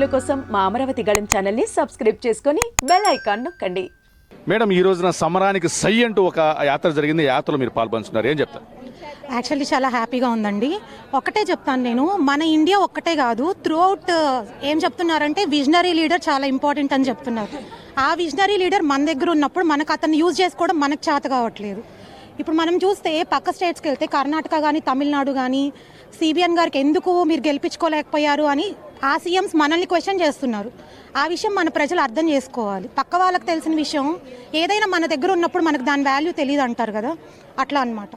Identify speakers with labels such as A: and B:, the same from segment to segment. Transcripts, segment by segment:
A: వీడియోల కోసం మా అమరావతి గళం ఛానల్ని సబ్స్క్రైబ్ చేసుకొని బెల్ ఐకాన్ నొక్కండి.
B: మేడం ఈ రోజున సమరానికి సై అంటూ ఒక యాత్ర జరిగింది. యాత్రలో మీరు పాల్పంచున్నారు ఏం చెప్తారు?
C: యాక్చువల్లీ చాలా హ్యాపీగా ఉందండి. ఒకటే చెప్తాను నేను. మన ఇండియా ఒక్కటే కాదు త్రూ అవుట్ ఏం చెప్తున్నారంటే విజనరీ లీడర్ చాలా ఇంపార్టెంట్ అని చెప్తున్నారు. ఆ విజనరీ లీడర్ మన దగ్గర ఉన్నప్పుడు మనకు అతను యూజ్ చేసుకోవడం మనకు చేత కావట్లేదు. ఇప్పుడు మనం చూస్తే పక్క స్టేట్స్కి వెళ్తే కర్ణాటక కానీ తమిళనాడు కానీ సిబిఎన్ గారికి ఎందుకు మీరు గెలిపించుకోలేకపోయారు అని ఆ సీఎంస్ మనల్ని క్వశ్చన్ చేస్తున్నారు. ఆ విషయం మన ప్రజలు అర్థం చేసుకోవాలి. పక్క వాళ్ళకి తెలిసిన విషయం ఏదైనా మన దగ్గర ఉన్నప్పుడు మనకు దాని వాల్యూ తెలియదు అంటారు కదా. అట్లా అన్నమాట.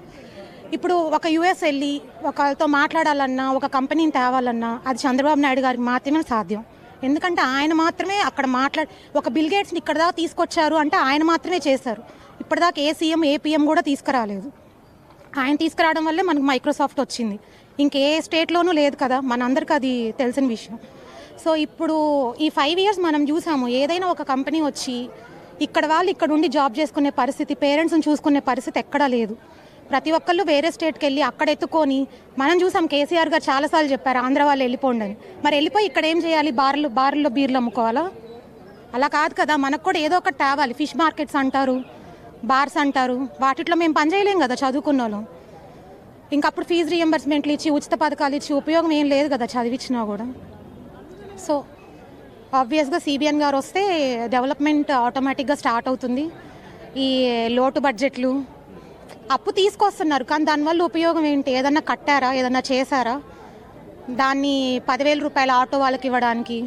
C: ఇప్పుడు ఒక యుఎస్ వెళ్ళి ఒకరితో మాట్లాడాలన్నా ఒక కంపెనీని తేవాలన్నా అది చంద్రబాబు నాయుడు గారికి మాత్రమే సాధ్యం. ఎందుకంటే ఆయన మాత్రమే అక్కడ మాట్లాడి ఒక బిల్గేట్స్ని ఇక్కడ దాకా తీసుకొచ్చారు అంటే ఆయన మాత్రమే చేశారు. ఇప్పటిదాకా ఏ సీఎం ఏ పిఎం కూడా తీసుకురాలేదు. ఆయన తీసుకురావడం వల్లే మనకు మైక్రోసాఫ్ట్ వచ్చింది. ఇంకే స్టేట్లోనూ లేదు కదా మనందరికీ అది తెలిసిన విషయం. సో ఇప్పుడు ఈ ఫైవ్ ఇయర్స్ మనం చూసాము ఏదైనా ఒక కంపెనీ వచ్చి ఇక్కడ వాళ్ళు ఇక్కడ ఉండి జాబ్ చేసుకునే పరిస్థితి పేరెంట్స్ని చూసుకునే పరిస్థితి ఎక్కడా లేదు. ప్రతి ఒక్కళ్ళు వేరే స్టేట్కి వెళ్ళి అక్కడ ఎత్తుకొని మనం చూసాం కేసీఆర్ గారు చాలాసార్లు చెప్పారు ఆంధ్ర వాళ్ళు వెళ్ళిపోండి అని. మరి వెళ్ళిపోయి ఇక్కడ ఏం చేయాలి? బార్లు బార్లో బీర్లు అమ్ముకోవాలా? అలా కాదు కదా మనకు కూడా ఏదో ఒకటి తేవాలి. ఫిష్ మార్కెట్స్ అంటారు. బార్స్ అంటారు. వాటిట్లో మేము పని కదా చదువుకున్న వాళ్ళం. ఇంకా అప్పుడు ఫీజు రియంబర్స్మెంట్లు ఇచ్చి ఉచిత పథకాలు ఇచ్చి ఉపయోగం ఏం లేదు కదా చదివించినా కూడా. సో ఆబ్వియస్గా సిబిఎన్ గారు వస్తే డెవలప్మెంట్ ఆటోమేటిక్గా స్టార్ట్ అవుతుంది. ఈ లోటు బడ్జెట్లు అప్పు తీసుకొస్తున్నారు. కానీ దానివల్ల ఉపయోగం ఏంటి? ఏదన్నా కట్టారా? ఏదన్నా చేశారా? దాన్ని పదివేల రూపాయల ఆటో వాళ్ళకి ఇవ్వడానికి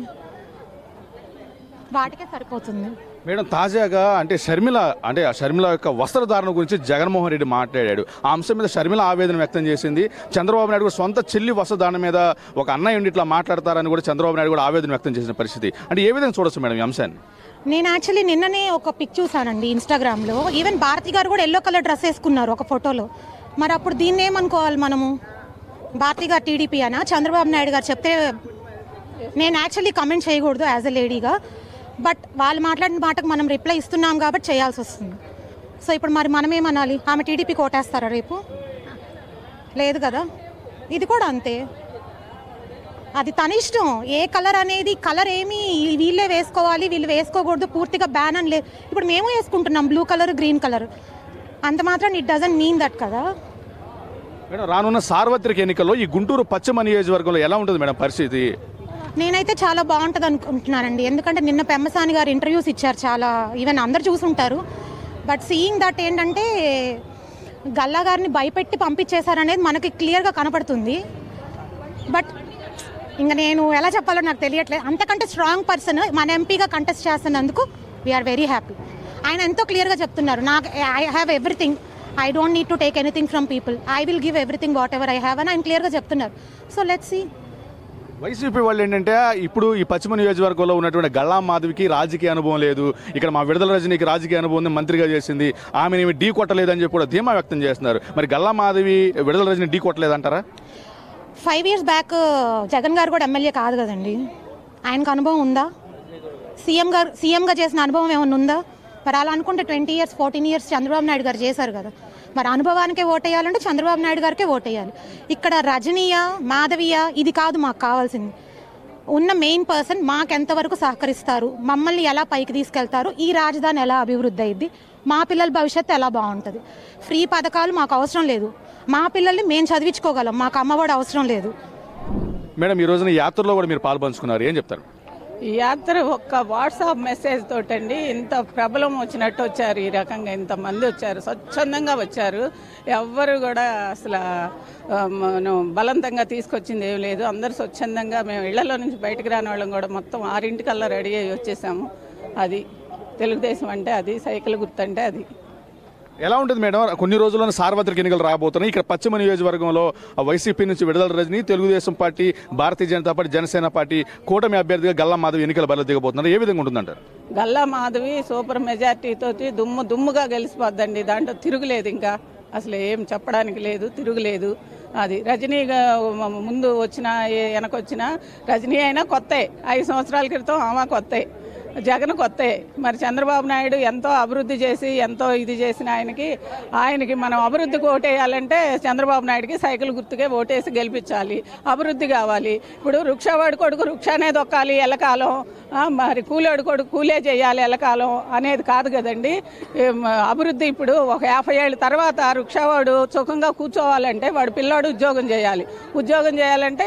C: వాటికే సరిపోతుంది.
B: మేడం తాజాగా అంటే షర్మిల అంటే ఆ షర్మిల యొక్క వస్త్రధారణ గురించి జగన్మోహన్ రెడ్డి మాట్లాడాడు. ఆ అంశం మీద షర్మిల ఆవేదన వ్యక్తం చేసింది. చంద్రబాబు నాయుడు కూడా సొంత చెల్లి వస్త్రధారణ మీద ఒక అన్నయ్య ఉండి ఇట్లా మాట్లాడతారని కూడా చంద్రబాబు నాయుడు కూడా ఆవేదన వ్యక్తం చేసిన పరిస్థితి. అంటే ఏ విధంగా చూడొచ్చు మేడం ఈ అంశాన్ని?
C: నేను యాక్చువల్లీ నిన్ననే ఒక పిక్ చూసానండి ఇన్స్టాగ్రామ్లో ఈవెన్ భారతి గారు కూడా ఎల్లో కలర్ డ్రెస్ వేసుకున్నారు ఒక ఫోటోలో మరి అప్పుడు దీన్ని ఏమనుకోవాలి మనము? భారతి గారు టీడీపీ అనా? చంద్రబాబు నాయుడు గారు చెప్తే నేను యాక్చువల్లీ కమెంట్ చేయకూడదు యాజ్ ఎ లేడీగా బట్ వాళ్ళు మాట్లాడిన మాటకు మనం రిప్లై ఇస్తున్నాం కాబట్టి చేయాల్సి వస్తుంది. సో ఇప్పుడు మరి మనం ఏమనాలి? ఆమె టీడీపీ కోటేస్తారా రేపు? లేదు కదా? ఇది కూడా అంతే. అది తన ఇష్టం. ఏ కలర్ అనేది కలర్ ఏమి వీళ్ళే వేసుకోవాలి వీళ్ళు వేసుకోకూడదు పూర్తిగా బ్యాన్ అని లేదు ఇప్పుడు మేము వేసుకుంటున్నాం బ్లూ కలర్ గ్రీన్ కలర్ అంత మాత్రం ఇట్ డజంట్ మీన్ దట్ కదా?
B: మేడం రానున్న సార్వత్రిక ఎన్నికల్లో ఈ గుంటూరు పశ్చిమ నియోజకవర్గంలో ఎలా ఉంటుంది మేడం పరిస్థితి?
C: నేనైతే చాలా బాగుంటుంది అనుకుంటున్నానండి. ఎందుకంటే నిన్న పెమ్మసాని గారు ఇంటర్వ్యూస్ ఇచ్చారు చాలా. ఈవెన్ అందరు చూసుంటారు. బట్ సీయింగ్ దట్ ఏంటంటే గల్లా గారిని భయపెట్టి పంపించేశారనేది మనకి క్లియర్గా కనపడుతుంది. బట్ ఇంకా నేను ఎలా చెప్పాలో నాకు తెలియట్లేదు. అంతకంటే స్ట్రాంగ్ పర్సన్ మన ఎంపీగా కంటెస్ట్ చేస్తున్నందుకు వీఆర్ వెరీ హ్యాపీ ఆయన ఎంతో క్లియర్గా చెప్తున్నారు. నాకు I have everything I don't need to take anything from people I will give everything whatever I have అని ఆయన క్లియర్గా చెప్తున్నారు. సో లెట్స్ సీ
B: వైసీపీ వాళ్ళు ఏంటంటే ఇప్పుడు ఈ పశ్చిమ నియోజకవర్గంలో ఉన్నటువంటి గల్లా మాధవికి రాజకీయ అనుభవం లేదు. ఇక్కడ మా విడుదల రజనీకి రాజకీయ అనుభవం ఉంది మంత్రిగా చేసింది. ఆమెనేమి ఢీ కొట్టలేదని చెప్పి కూడా ధీమా వ్యక్తం చేస్తున్నారు. మరి గల్లా మాధవి విడుదల రజని ఢీ కొట్టలేదంటారా?
C: ఫైవ్ ఇయర్స్ బ్యాక్ జగన్ గారు కూడా ఎమ్మెల్యే కాదు కదండి. ఆయనకు అనుభవం ఉందా? సీఎం గారు సీఎంగా చేసిన అనుభవం ఏమైనా ఉందా? మరి అలా అనుకుంటే twenty years fourteen years Chandrababu Naidu గారు చేశారు కదా. మరి అనుభవానికే ఓటేయాలంటే చంద్రబాబు నాయుడు గారికే ఓటేయాలి. ఇక్కడ రజనీయ మాధవీయ ఇది కాదు మాకు కావాల్సింది. ఉన్న మెయిన్ పర్సన్ మాకెంతవరకు సహకరిస్తారు మమ్మల్ని ఎలా పైకి తీసుకెళ్తారు ఈ రాజధాని ఎలా అభివృద్ధి అయింది మా పిల్లల భవిష్యత్తు ఎలా బాగుంటుంది. ఫ్రీ పథకాలు మాకు అవసరం లేదు. మా పిల్లల్ని మేము చదివించుకోగలం మాకు అమ్మఒడి అవసరం లేదు.
B: మేడం ఈ రోజున యాత్రలో కూడా మీరు పాల్పంచుకున్నారు ఏం చెప్తారు?
D: యాత్ర ఒక్క వాట్సాప్ మెసేజ్ తోటండి ఇంత ప్రబలం వచ్చినట్టు వచ్చారు ఈ రకంగా ఇంతమంది వచ్చారు స్వచ్ఛందంగా వచ్చారు. ఎవ్వరు కూడా అసలు బలవంతంగా తీసుకొచ్చింది ఏం లేదు. అందరు స్వచ్ఛందంగా మేము ఇళ్ళలో నుంచి బయటకు రాని వాళ్ళం కూడా మొత్తం ఆరింటికల్లా రెడీ అయ్యి వచ్చేసాము. అది తెలుగుదేశం అంటే అది సైకిల్ గుర్తు అంటే అది.
B: ఎలా ఉంటుంది మేడం? కొన్ని రోజుల్లోనే సార్వత్రిక ఎన్నికలు రాబోతున్నాయి. ఇక్కడ పశ్చిమ నియోజకవర్గంలో వైసీపీ నుంచి Vidadala Rajini Telugu Desam party Bharatiya Janata party Janasena party కూటమి అభ్యర్థిగా గల్లా మాధవి ఎన్నికల బరిలో దిగబోతున్నారు. ఏ విధంగా ఉంటుందంటారు
D: గల్లా మాధవి సూపర్ మెజార్టీతో దుమ్ము దుమ్ముగా గెలిచిపోద్దండి. దాంట్లో తిరుగులేదు ఇంకా. అసలు ఏం చెప్పడానికి లేదు తిరుగులేదు. అది రజనీ ముందు వచ్చిన వెనకొచ్చిన రజనీ అయినా కొత్త. ఐదు సంవత్సరాల క్రితం ఆమె కొత్త. జగన్ కొత్తే. మరి చంద్రబాబు నాయుడు ఎంతో అభివృద్ధి చేసి ఎంతో ఇది చేసిన ఆయనకి ఆయనకి మనం అభివృద్ధికి ఓటేయాలంటే చంద్రబాబు నాయుడుకి సైకిల్ గుర్తుకే ఓటేసి గెలిపించాలి. అభివృద్ధి కావాలి. ఇప్పుడు వృక్షవాడి కొడుకు వృక్షానే దొక్కాలి ఎలకాలం మరి కూలోడి కొడుకు కూలే చేయాలి ఎలకాలం అనేది కాదు కదండి. అభివృద్ధి ఇప్పుడు ఒక యాభై ఏళ్ళ తర్వాత వృక్షవాడు సుఖంగా కూర్చోవాలంటే వాడు పిల్లాడు ఉద్యోగం చేయాలి. ఉద్యోగం చేయాలంటే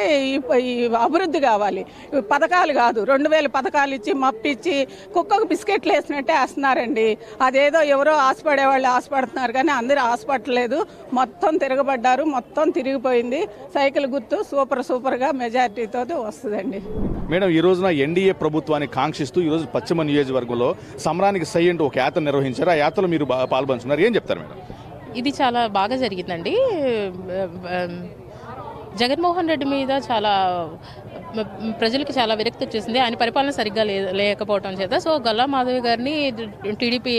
D: ఈ అభివృద్ధి కావాలి. పథకాలు కాదు. రెండు వేల పథకాలు ఇచ్చి మప్పిచ్చి కుక్కకు బిస్కెట్లు వేసినట్టే వేస్తున్నారండి. అదేదో ఎవరో ఆశపడే వాళ్ళు ఆశపడుతున్నారు కానీ అందరూ ఆశపడలేదు. మొత్తం తిరగబడ్డారు మొత్తం తిరిగిపోయింది. సైకిల్ గుర్తు సూపర్ సూపర్గా మెజారిటీతో వస్తుందండి.
B: మేడం ఈ రోజున ఎన్డీఏ ప్రభుత్వాన్ని కాంక్షిస్తూ ఈ రోజు పశ్చిమ నియోజకవర్గంలో సమరానికి సై అంటూ ఒక యాత్ర నిర్వహించారు. ఆ యాత్రలో మీరు పాల్పంచుకున్నారు. ఏం చెప్తారు మేడం?
E: ఇది చాలా బాగా జరిగిందండి. జగన్మోహన్ రెడ్డి మీద చాలా ప్రజలకు చాలా విరక్తి వచ్చేసింది. ఆయన పరిపాలన సరిగ్గా లే లేకపోవడం చేత. సో గల్లా మాధవి గారిని టీడీపీ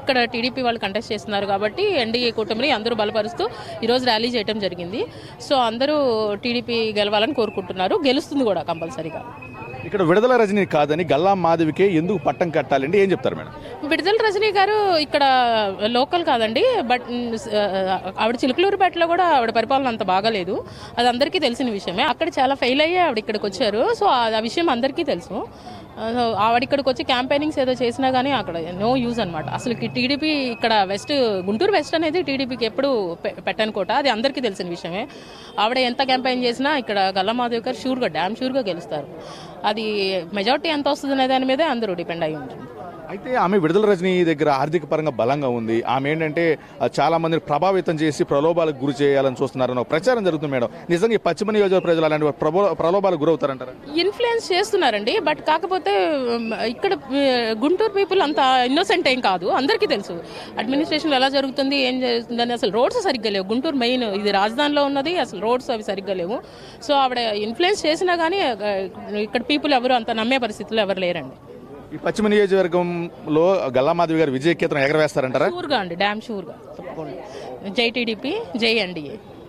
E: ఇక్కడ టీడీపీ వాళ్ళు కంటెస్ట్ చేస్తున్నారు కాబట్టి ఎన్డీఏ కూటమిని అందరూ బలపరుస్తూ ఈరోజు ర్యాలీ చేయడం జరిగింది. సో అందరూ టీడీపీ గెలవాలని కోరుకుంటున్నారు. గెలుస్తుంది కూడా కంపల్సరీగా.
B: ఇక్కడ విడుదల రజనీ కాదని గల్లా మాధవికే ఎందుకు పట్టం కట్టాలంటే ఏం చెప్తారు మేడం?
E: విడుదల రజనీ గారు ఇక్కడ లోకల్ కాదండి బట్ ఆవిడ చిలుకలూరుపేటలో కూడా ఆవిడ పరిపాలన అంత బాగాలేదు. అది అందరికీ తెలిసిన విషయమే. అక్కడ చాలా ఫెయిల్ అయ్యి ఆవిడ ఇక్కడికి వచ్చారు. సో ఆ విషయం అందరికీ తెలుసు. ఆవిడ ఇక్కడికి వచ్చి క్యాంపెయినింగ్స్ ఏదో చేసినా కానీ అక్కడ నో యూజ్ అనమాట అసలు టీడీపీ ఇక్కడ వెస్ట్ గుంటూరు వెస్ట్ అనేది టీడీపీకి ఎప్పుడు పె- కోట. అది అందరికీ తెలిసిన విషయమే. ఆవిడ ఎంత క్యాంపెయిన్ చేసినా ఇక్కడ గల్లమాధవ్ గారు షూర్గా డ్యామ్ షూర్గా గెలుస్తారు. అది మెజార్టీ ఎంత వస్తుంది అనే దాని మీదే అందరూ డిపెండ్ అయి ఉంటారు.
B: అయితే ఆమె విడుదల రజనీ దగ్గర ఆర్థిక పరంగా బలంగా ఉంది. ఆమె ఏంటంటే చాలా మందిని ప్రభావితం చేసి ప్రలోభాలకు గురి చేయాలని చూస్తున్నారని ఒక ప్రచారం జరుగుతుంది మేడం. నిజంగా ఈ పశ్చిమ నియోజకవర్గ ప్రజలు అలాంటి ప్రలోభాలకు గురవుతారంటారా?
E: ఇన్ఫ్లుయెన్స్ చేస్తున్నారండి. బట్ కాకపోతే ఇక్కడ గుంటూరు పీపుల్ అంత ఇన్నోసెంట్ ఏం కాదు. అందరికీ తెలుసు. అడ్మినిస్ట్రేషన్ ఎలా జరుగుతుంది ఏం జరుగుతుందని అసలు రోడ్స్ సరిగ్గా లేవు. గుంటూరు మెయిన్ ఇది రాజధానిలో ఉన్నది అసలు రోడ్స్ అవి సరిగ్గా లేవు. సో ఆవిడ ఇన్ఫ్లుయెన్స్ చేసినా కానీ ఇక్కడ పీపుల్ ఎవరు అంత నమ్మే పరిస్థితుల్లో ఎవరు లేరండి.
B: ఈ పశ్చిమ నియోజకవర్గంలో గల్లా మాధవి గారు విజయకేతనం ఎగరవేస్తారంటారా?
E: షూర్గా అండి డ్యామ్ షూర్గా తప్పకుండా. జై టీడీపీ జై ఎన్డీఏ.